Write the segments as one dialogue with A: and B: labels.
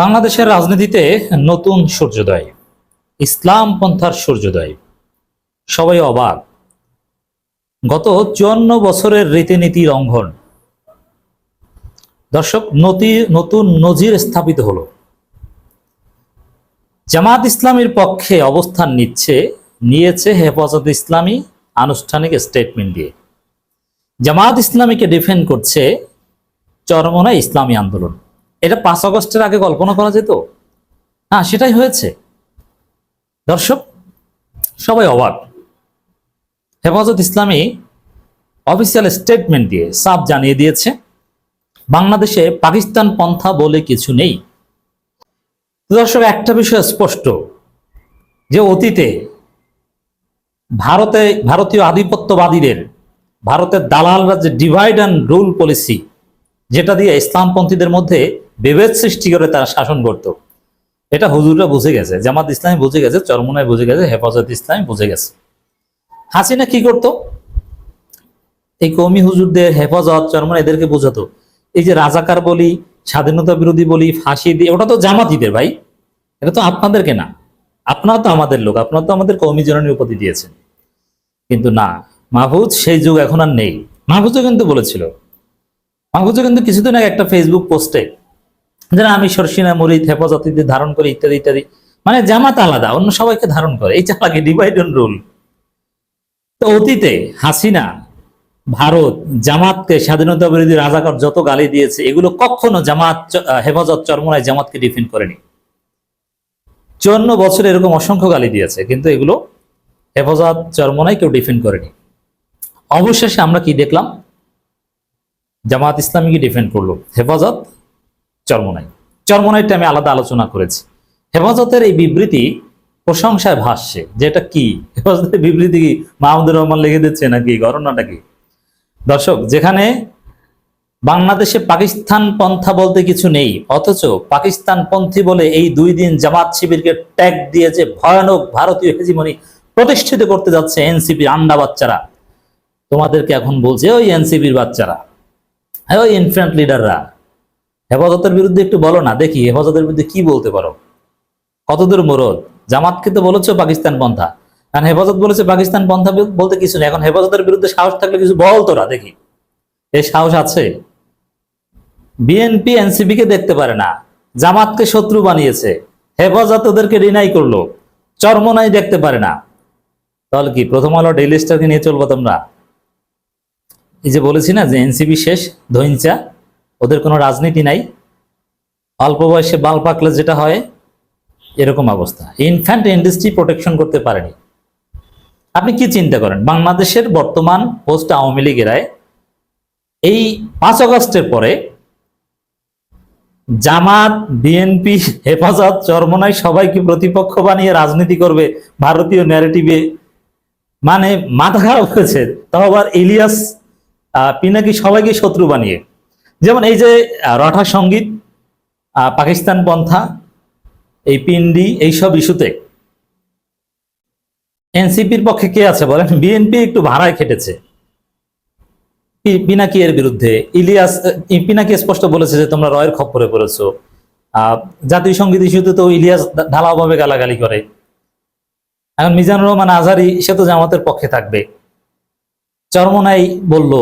A: বাংলাদেশের রাজনীতিতে নতুন সূর্যোদয়, ইসলাম পন্থার সূর্যোদয়, সবাই অবাক। গত চুয়ান্ন বছরের রীতিনীতি লঙ্ঘন দর্শক, নতি, নতুন নজির স্থাপিত হলো। জামাত ইসলামীর পক্ষে অবস্থান নিচ্ছে, নিয়েছে হেফাজত ইসলামী আনুষ্ঠানিক স্টেটমেন্ট দিয়ে। জামাত ইসলামীকে ডিফেন্ড করছে চরমনা ইসলামী আন্দোলন। এটা পাঁচ আগস্টের আগে কল্পনা করা যেত? হ্যাঁ সেটাই হয়েছে। দর্শক, সবাই অবাক। হেফাজত ইসলামী অফিসিয়াল স্টেটমেন্ট দিয়ে সাফ জানিয়ে দিয়েছে, বাংলাদেশে পাকিস্তান পন্থা বলে কিছু নেই। দর্শক, একটা বিষয় স্পষ্ট, যে অতীতে ভারতে, ভারতীয় আধিপত্যবাদীদের, ভারতের দালালরা যে ডিভাইড অ্যান্ড রুল পলিসি যেটা দিয়ে ইসলামপন্থীদের মধ্যে বিভেদ সৃষ্টি করে তারা শাসন করত এটা হুজুররা বুঝে গেছে, জামাত ইসলামী বুঝে গেছে, চরমনায় বুঝে গেছে, হেফাজত ইসলামী বুঝে গেছে। হাসিনা কি করত? এই কৌমি হুজুরদের হেফাজত, চরমনা এদেরকে বোঝাতো। এই যে রাজাকার বলি, স্বাধীনতা বিরোধী বলি, ফাঁসি দিয়ে, ওটা তো জামাতিদের ভাই। এটা তো আপনাদেরকে না। আপনারা তো আমাদের লোক, আপনারা তো আমাদের কৌমি জননী উপাধি দিয়েছেন। কিন্তু না, মাহফুজ সেই যুগ এখন আর নেই। মাহফুজও কিন্তু বলেছিল। মাহফুজও কিন্তু কিছুদিন আগে একটা ফেসবুক পোস্টে যে না, আমি সরসিনা মরিদ হেফাজতিদের ধারণ করি ইত্যাদি ইত্যাদি। মানে জামাত আলাদা অন্য সবাইকে ধারণ করে। এই চালাকি ডিভাইড অ্যান্ড রুল তো অতীতে হাসিনা ভারত জামাতকে স্বাধীনতা বিরোধী রাজাকার যত গালি দিয়েছে এগুলো কখনো জামাত হেফাজত চরমনায় জামাতকে ডিফেন্ড করেনি। চুয়ান্ন বছরে এরকম অসংখ্য গালি দিয়েছে কিন্তু এগুলো হেফাজত চরমনায় কেউ ডিফেন্ড করেনি। অবশেষে আমরা কি দেখলাম? জামাত ইসলামীকে ডিফেন্ড করল। হেফাজত চরমনাই। চরমনাইটা আমি আলাদা আলোচনা করেছি। হেফাজতের এই বিবৃতি প্রশংসায় ভাসছে। যে এটা কি? হেফাজতের বিবৃতি কি মাহমুদুর রহমান লিখে দিচ্ছে নাকি? ঘটনাটা কি? দর্শক, যেখানে বাংলাদেশে পাকিস্তান পন্থা বলতে কিছু নেই, অথচ পাকিস্তান পন্থী বলে এই দুই দিন জামাত শিবিরকে ট্যাগ দিয়ে যে ভয়ানক ভারতীয় হেজিমনি প্রতিষ্ঠিত করতে যাচ্ছে এনসিপি আন্ডা বাচ্চারা। তোমাদেরকে এখন বলছে, ওই এনসিপির বাচ্চারা, ওই ইনফ্যান্ট লিডাররা হেফাজতের বিরুদ্ধে একটু বলো না, দেখি হেফাজতের বিরুদ্ধে কি বলতে পারো। কতদূর মরদ জামাতকে তো বলেছ পাকিস্তান পন্থা। কারণ হেফাজত বলেছে পাকিস্তান পন্থা বলতে কিছু নেই। এখন হেফাজতের বিরুদ্ধে সাহস থাকলে কিছু বল তোরা, দেখি। এই সাহস আছে? বিএনপি, এনসিপি কে দেখতে পারে না। জামাতকে শত্রু বানিয়েছে। হেফাজত ওদেরকে রিনাই করল। চরমনাই দেখতে পারে না। তাহলে কি প্রথম আলো ডেইলি স্টারকে নিয়ে চলবো তোমরা? এই যে বলেছি না যে এনসিপি শেষ ধৈঞ্চা ওদের কোনো রাজনীতি নাই। অল্প বয়সে বাল পাকলে যেটা হয়, এরকম অবস্থা। ইনফ্যান্ট ইন্ডাস্ট্রি প্রোটেকশন করতে পারেনি। আপনি কি চিন্তা করেন? বাংলাদেশের বর্তমান পোস্ট আওয়ামী লীগেরায় এই পাঁচ আগস্টের পরে জামাত বিএনপি হেফাজত, চরমনাই সবাইকে প্রতিপক্ষ বানিয়ে রাজনীতি করবে ভারতীয় ন্যারেটিভে মানে মাথা খারাপ হয়েছে। তাও আবার ইলিয়াস পিনাকি সবাইকে শত্রু বানিয়ে। যেমন এই যে রঠা সংগীত পাকিস্তান পন্থা, এই পিন্ডি, এইসব ইস্যুতে এনসিপির পক্ষে কে আছে বলেন? বিএনপি একটু ভাড়ায় খেটেছে। পিনাকি এর বিরুদ্ধে। ইলিয়াস পিনাকি স্পষ্ট বলেছে যে তোমরা রয়ের খপ্পরে পড়েছো। জাতীয় সংগীত ইস্যুতে তো ইলিয়াস ঢালাওভাবে গালাগালি করে। এখন মিজানুর রহমান আজহারি সে তো জামাতের পক্ষে থাকবে। চরমনাই বলল,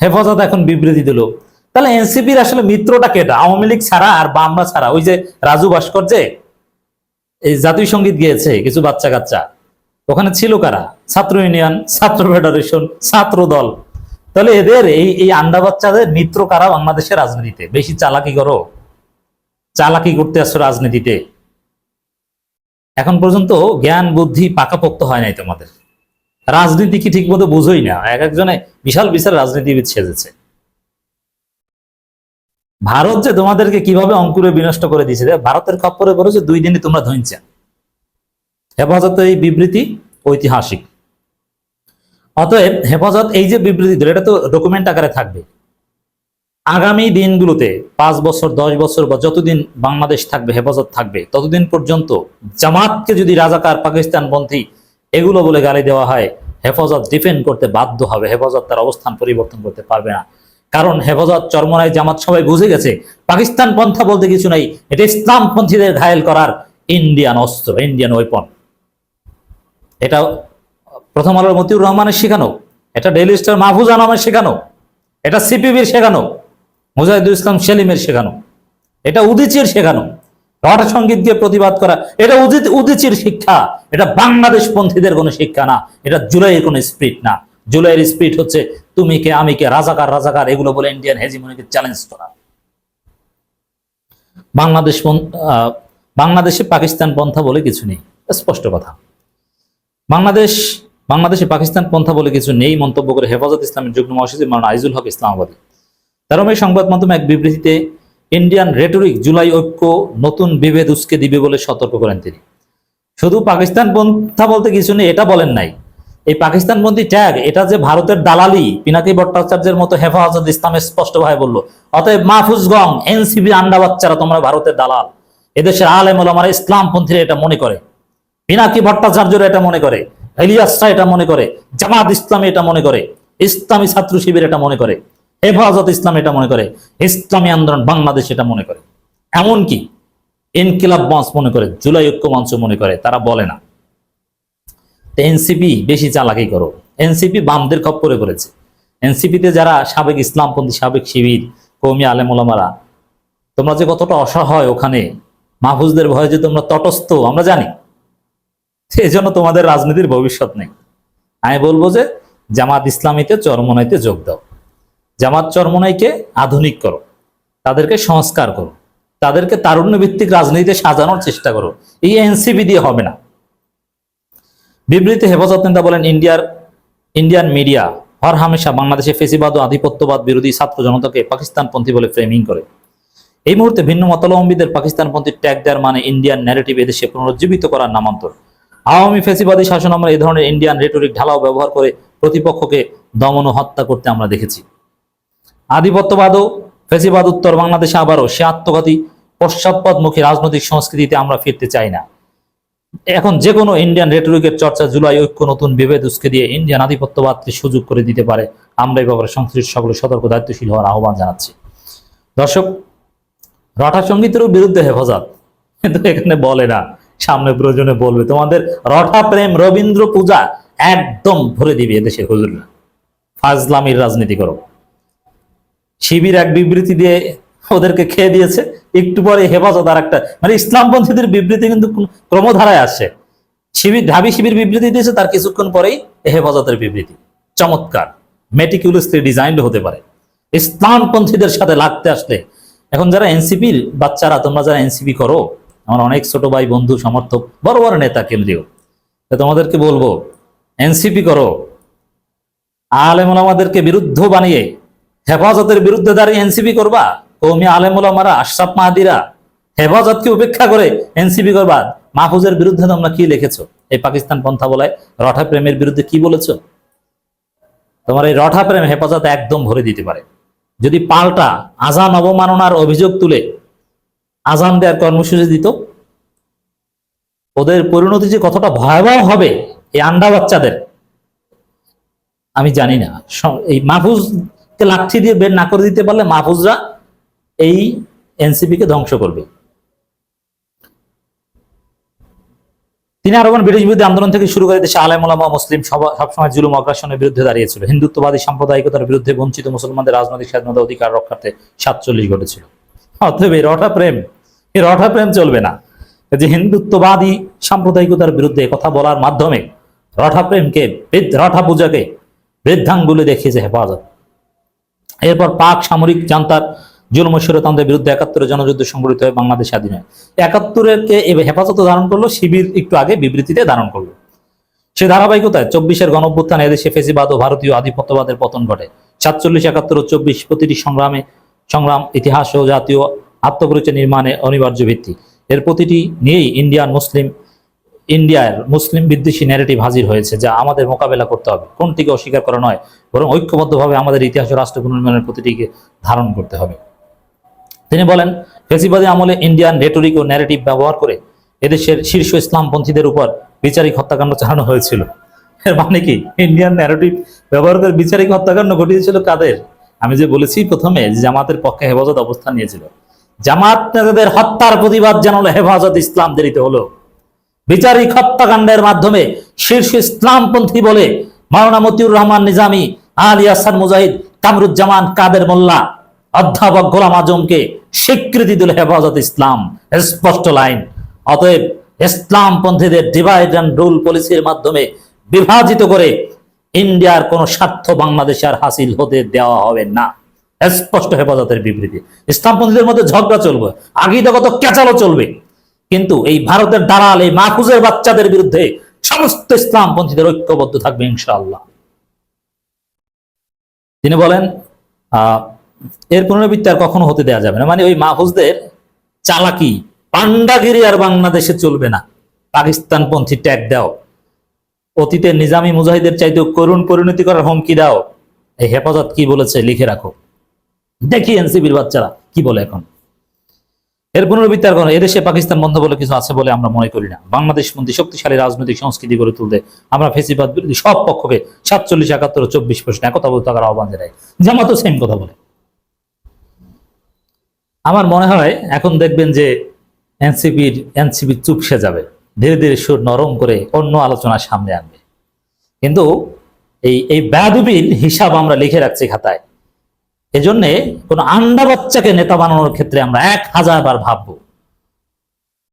A: হেফাজত এখন বিবৃতি দিল। তাহলে এনসিপির আসলে মিত্রটা কেটা আওয়ামী লীগ ছাড়া আর বামরা ছাড়া। ওই যে রাজু ভাস্কর্যে এই জাতীয় সংগীত গিয়েছে কিছু বাচ্চা কাচ্চা। ওখানে ছিল কারা? ছাত্র ইউনিয়ন, ছাত্র ফেডারেশন, ছাত্র দল। তাহলে এদের এই এই আন্ডা বাচ্চাদের মিত্র কারা বাংলাদেশের রাজনীতিতে? বেশি চালাকি করো। চালাকি করতে আসছো রাজনীতিতে। এখন পর্যন্ত জ্ঞান, বুদ্ধি পাকাপোক্ত হয় নাই তোমাদের। রাজনীতি কি ঠিক মতো বুঝোই না। এক একজনে বিশাল বিশাল রাজনীতিবিদ সেজেছে। ভারত যে তোমাদেরকে কীভাবে অঙ্কুরে বিনষ্ট করে দিয়েছে ভারতের খপ্পরে পড়েছে দুই দিনে তোমরা ধইনছা হেফাজত এই বিবৃতি ঐতিহাসিক। অতএব হেফাজত এই যে বিবৃতি দিল, এটা তো ডকুমেন্ট আকারে থাকবে। আগামী দিনগুলোতে পাঁচ বছর, দশ বছর বা যতদিন বাংলাদেশ থাকবে, হেফাজত থাকবে, ততদিন পর্যন্ত জামাতকে যদি রাজাকার, পাকিস্তান পাকিস্তানপন্থী এগুলো বলে গালি দেওয়া হয়, হেফাজত ডিফেন্ড করতে বাধ্য হবে, হেফাজত তার অবস্থান পরিবর্তন করতে পারবে না। কারণ হেফাজত চরমনায় জামাত সবাই বুঝে গেছে, পাকিস্তান পন্থা বলতে কিছু নাই, এটা ইসলামপন্থীদের ঘায়েল করার ইন্ডিয়ান অস্ত্র ইন্ডিয়ান ওয়েপন এটা প্রথম আলোর মতিউর রহমানের শেখানো, এটা ডেইলি স্টার মাহফুজ আনামের শেখানো, এটা সিপিবির শেখানো, মুজাহিদুল ইসলাম সেলিমের শেখানো, এটা উদিচির শেখানো রটা সংগীত দিয়ে প্রতিবাদ করা, এটা উদিত উদিচির শিক্ষা, এটা বাংলাদেশ পন্থীদের কোনো শিক্ষা না, এটা জুলাইয়ের কোনো স্পিরিট না। জুলাইয়ের স্পিরিট হচ্ছে, তুমি কে, আমি কে, রাজাকার রাজাকার, এগুলো বলে ইন্ডিয়ান হেজিমনিকে চ্যালেঞ্জ করা। বাংলাদেশ বাংলাদেশে পাকিস্তান পন্থা বলে কিছু নেই, স্পষ্ট কথা। বাংলাদেশ, বাংলাদেশে পাকিস্তান পন্থা বলে কিছু নেই, মন্তব্য করে হেফাজত ইসলামের যুগ্ম মহাসচিব মাওলানা আইজুল হক ইসলামাবাদী। তার এই সংবাদ মাধ্যমে এক বিবৃতিতে ইন্ডিয়ান রেটরিক জুলাই ঐক্য নতুন বিভেদ উস্কে দিবে বলে সতর্ক করেন তিনি। শুধু পাকিস্তান পন্থা বলতে কিছু নেই, এটা বলেন নাই। এই পাকিস্তানপন্থী ট্যাগ, এটা যে ভারতের দালালি, পিনাকি ভট্টাচার্যের মতো হেফাজত ইসলামের স্পষ্টভাবে বলল। অতএব মাহফুজ গং এনসিবি আন্ডা বাচ্চারা, তোমরা ভারতের দালাল। এদেশের আলেম ওলামারা ইসলামপন্থীরা এটা মনে করে। পিনাকি ভট্টাচার্যরা এটা মনে করে। ইলিয়াসরা এটা মনে করে। জামাত ইসলামী এটা মনে করে। ইসলামী ছাত্র শিবির এটা মনে করে। হেফাজত ইসলাম এটা মনে করে। ইসলামী আন্দোলন বাংলাদেশ এটা মনে করে। এমনকি ইনকিলাব মঞ্চ মনে করে। জুলাই ঐক্য মঞ্চ মনে করে। তারা বলে না। এনসিপি বেশি চালাকি করো। এনসিপি বামদের খপ্পরে করেছে এনসিপিতে যারা সাবেক ইসলামপন্থী, সাবেক শিবির কৌমি আলেম ওলামারা, তোমরা যে কতটা অসহায় ওখানে, মাহফুজদের ভয়ে যে তোমরা তটস্থ, আমরা জানি। সেই জন্য তোমাদের রাজনীতির ভবিষ্যৎ নেই। আমি বলব যে জামাত ইসলামীতে চরমনাইতে যোগ দাও। জামাত চরমনাইকে আধুনিক করো। তাদেরকে সংস্কার করো। তাদেরকে তারুণ্য ভিত্তিক রাজনীতিতে সাজানোর চেষ্টা করো। এই এনসিপি দিয়ে হবে না। বিবৃতি হেফাজত নেতা বলেন ইন্ডিয়ার, ইন্ডিয়ান মিডিয়া। হর হামেশা বাংলাদেশে ফেসিবাদ ও আধিপত্যবাদ বিরোধী ছাত্র জনতাকে পাকিস্তানপন্থী বলে ফ্রেমিং করে। এই মুহূর্তে ভিন্ন মতলম্বীদের পাকিস্তানপন্থী ট্যাগ দেওয়ার মানে ইন্ডিয়ান ন্যারেটিভ এদেশে পুনরুজ্জীবিত করার নামান্তর। আওয়ামী ফেসিবাদী শাসন আমরা এই ধরনের ইন্ডিয়ান রেটরিক ঢালাও ব্যবহার করে প্রতিপক্ষকে দমন ও হত্যা করতে আমরা দেখেছি। আধিপত্যবাদ ও ফেসিবাদ উত্তর বাংলাদেশে আবারও সে আত্মঘাতী, পশ্চাৎপদমুখী রাজনৈতিক সংস্কৃতিতে আমরা ফিরতে চাই না। এখন যে কোনো ইন্ডিয়ান রেটরিকের চর্চা জুলাই ঐক্য নতুন বিভেদ উস্কে দিয়ে ইন্ডিয়ান আধিপত্যবাদকে সুযোগ করে দিতে পারে, আমরা এই ব্যাপারে সংশ্লিষ্ট সকলে সতর্ক, দায়িত্বশীল হওয়ার আহ্বান জানাচ্ছি। দর্শক, রটা সঙ্গীতেরও বিরুদ্ধে হেফাজত। কিন্তু এখানে বলে না, সামনে প্রয়োজনে বলবে। তোমাদের রটা প্রেম রবীন্দ্র পূজা একদম ভরে দিবে এদেশের হুজুররা। ফাজলামির রাজনীতি করো। শিবির এক বিবৃতি দিয়ে ওদেরকে খেয়ে দিয়েছে। একটু পরে হেফাজত আর একটা। মানে ইসলামপন্থীদের বিবৃতি কিন্তু কোন- ক্রমধারায় আসছে। শিবির ঢাবি শিবির বিবৃতি দিয়েছে, তার কিছুক্ষণ পরেই হেফাজতের বিবৃতি। চমৎকার। মেটিকুলাসলি ডিজাইন্ড হতে পারে। ইসলামপন্থীদের সাথে লাগতে আসলে। এখন যারা এনসিপির বাচ্চারা, তোমরা যারা এনসিপি করো, আমার অনেক ছোট ভাই, বন্ধু, সমর্থক, বড় বড় নেতা কেন্দ্রীয় তোমাদেরকে বলব, এনসিপি করো। আলেম আমাদেরকে বিরুদ্ধ বানিয়ে হেফাজতের বিরুদ্ধে দাঁড়িয়ে এনসিপি করবা। কৌমি আলেম ওলামারা আশরাফ মাহাদিরা হেফাজতকে উপেক্ষা করে এনসিপি করবা মাহফুজের বিরুদ্ধে তোমরা কি লিখেছো? এই পাকিস্তান পন্থা বলায় রঠা প্রেমের বিরুদ্ধে কি বলেছ? তোমার এই রঠা প্রেম হেফাজত একদম ভরে দিতে পারে। যদি পাল্টা আজান অবমাননার অভিযোগ তুলে আজান দেওয়ার কর্মসূচি দিত, ওদের পরিণতি যে কতটা ভয়াবহ হবে এই আন্ডা বাচ্চাদের, আমি জানি না। এই মাহফুজকে লাঠি দিয়ে বের না করে দিতে পারলে মাহফুজরা এই এনসিপি কে ধ্বংস করবে। তিনি আরও বলেন ব্রিটিশ বিরোধী আন্দোলন থেকে শুরু করে দেশে আলেম ওলামা মুসলিম সব- সবসময় জুলুম অগ্রাসনের বিরুদ্ধে দাঁড়িয়েছিল। হিন্দুত্ববাদী, সাম্প্রদায়িকতার বিরুদ্ধে বঞ্চিত মুসলমানদের রাজনৈতিক স্বাধীনতা অধিকার রক্ষার্থে সাতচল্লিশ ঘটেছিল। অতএব এই রটা প্রেম, এই রটা প্রেম চলবে না। যে হিন্দুত্ববাদী, সাম্প্রদায়িকতার বিরুদ্ধে কথা বলার মাধ্যমে রঠা প্রেমকে রঠা পূজাকে বৃদ্ধাঙ্গুলে দেখিয়েছে হেফাজত। এরপর পাক সামরিক জান্তার জুলুম স্বৈরতন্ত্রের বিরুদ্ধে একাত্তরে জনযুদ্ধ সংগঠিত হয়ে বাংলাদেশ স্বাধীন হয়। একাত্তরের কে এ হেফাজত ধারণ করল, শিবির একটু আগে বিবৃতিতে ধারণ করল। সে ধারাবাহিকতায় চব্বিশের গণঅভ্যুত্থানে এদেশে ফেসিবাদ ও ভারতীয় আধিপত্যবাদের পতন ঘটে। সাতচল্লিশ, একাত্তর ও চব্বিশ প্রতিটি সংগ্রামে সংগ্রাম, ইতিহাস ও জাতীয় আত্মপরিচয় নির্মাণে অনিবার্য ভিত্তি। এর প্রতিটি নিয়েই ইন্ডিয়ান মুসলিম, ইন্ডিয়ার মুসলিম বিদ্বেষী ন্যারেটিভ হাজির হয়েছে যা আমাদের মোকাবেলা করতে হবে। কোনটিকে অস্বীকার করা নয়, বরং ঐক্যবদ্ধভাবে আমাদের ইতিহাস ও রাষ্ট্র পুনর্নির্মাণের প্রতিটিকে ধারণ করতে হবে। তিনি বলেন ফেসিবাদী আমলে ইন্ডিয়ান রেটরিক ও ন্যারেটিভ ব্যবহার করে এদেশের শীর্ষ ইসলামপন্থীদের উপর বিচারিক হত্যাকাণ্ড চালানো হয়েছিল। এর মানে কি? ইন্ডিয়ান ন্যারেটিভ ব্যবহার করে বিচারিক হত্যাকাণ্ড ঘটিয়েছিল কাদের? আমি যে বলেছি প্রথমে জামাতের পক্ষে হেফাজত অবস্থান নিয়েছিল। জামাত নেতাদের হত্যার প্রতিবাদ জানালো হেফাজত ইসলাম দেরিতে হলো। বিচারিক হত্যাকাণ্ডের মাধ্যমে শীর্ষ ইসলামপন্থী বলে মাওলানা মতিউর রহমান নিজামী, আলী আসান মুজাহিদ কামরুজ্জামান কাদের মোল্লা অধ্যাপক গোলাম আজমকে স্বীকৃতি দিল হেফাজত ইসলাম। স্পষ্ট লাইন। অতএব ইসলামপন্থীদের ডিভাইড অ্যান্ড রুল পলিসির মাধ্যমে বিভাজিত করে ইন্ডিয়ার কোন স্বার্থ বাংলাদেশে আর হাসিল হতে দেওয়া হবে না। স্পষ্ট হেফাজতের বিবৃতি। ইসলামপন্থীদের মধ্যে ঝগড়া চলবে আগিদাগত ক্যাচালও চলবে। কিন্তু এই ভারতের দালাল এই মাহফুজের বাচ্চাদের বিরুদ্ধে সমস্ত ইসলামপন্থীদের ঐক্যবদ্ধ থাকবে ইনশাআল্লাহ। তিনি বলেন আহ, এর পুনরাবৃত্তি আর কখনো হতে দেওয়া যাবে না। মানে ওই মাহফুজদের চালাকি পান্ডাগিরি আর বাংলাদেশে চলবে না। পাকিস্তানপন্থী ট্যাগ দাও। অতীতের নিজামী মুজাহিদের চাইতে করুণ পরিণতি করার হুমকি দাও। এই হেফাজত কি বলেছে লিখে রাখো। দেখি এনসিবির বাচ্চারা কি বলে এখন। এর পুনরাবৃত্তি আর কোনো এদেশে পাকিস্তান বন্ধ বলে কিছু আছে বলে আমরা মনে করি না। বাংলাদেশ মন্ত্রী শক্তিশালী রাজনৈতিক সংস্কৃতি গড়ে তুলতে আমরা ফেসিবাদ বিরোধী সব পক্ষকে সাতচল্লিশ, একাত্তর, চব্বিশ প্রশ্ন একতা বলতে থাকার আহ্বান জানাই। জামাতও সেম কথা বলে। আমার মনে হয় এখন দেখবেন যে এনসিপির, এনসিপি চুপসে যাবে। ধীরে ধীরে সুর নরম করে অন্য আলোচনা সামনে আনবে। কিন্তু এই এই ব্যাদবিল হিসাব আমরা লিখে রাখছি খাতায়। এজন্যে কোনো আন্ডা বাচ্চাকে নেতা বানানোর ক্ষেত্রে আমরা এক হাজার বার ভাববো।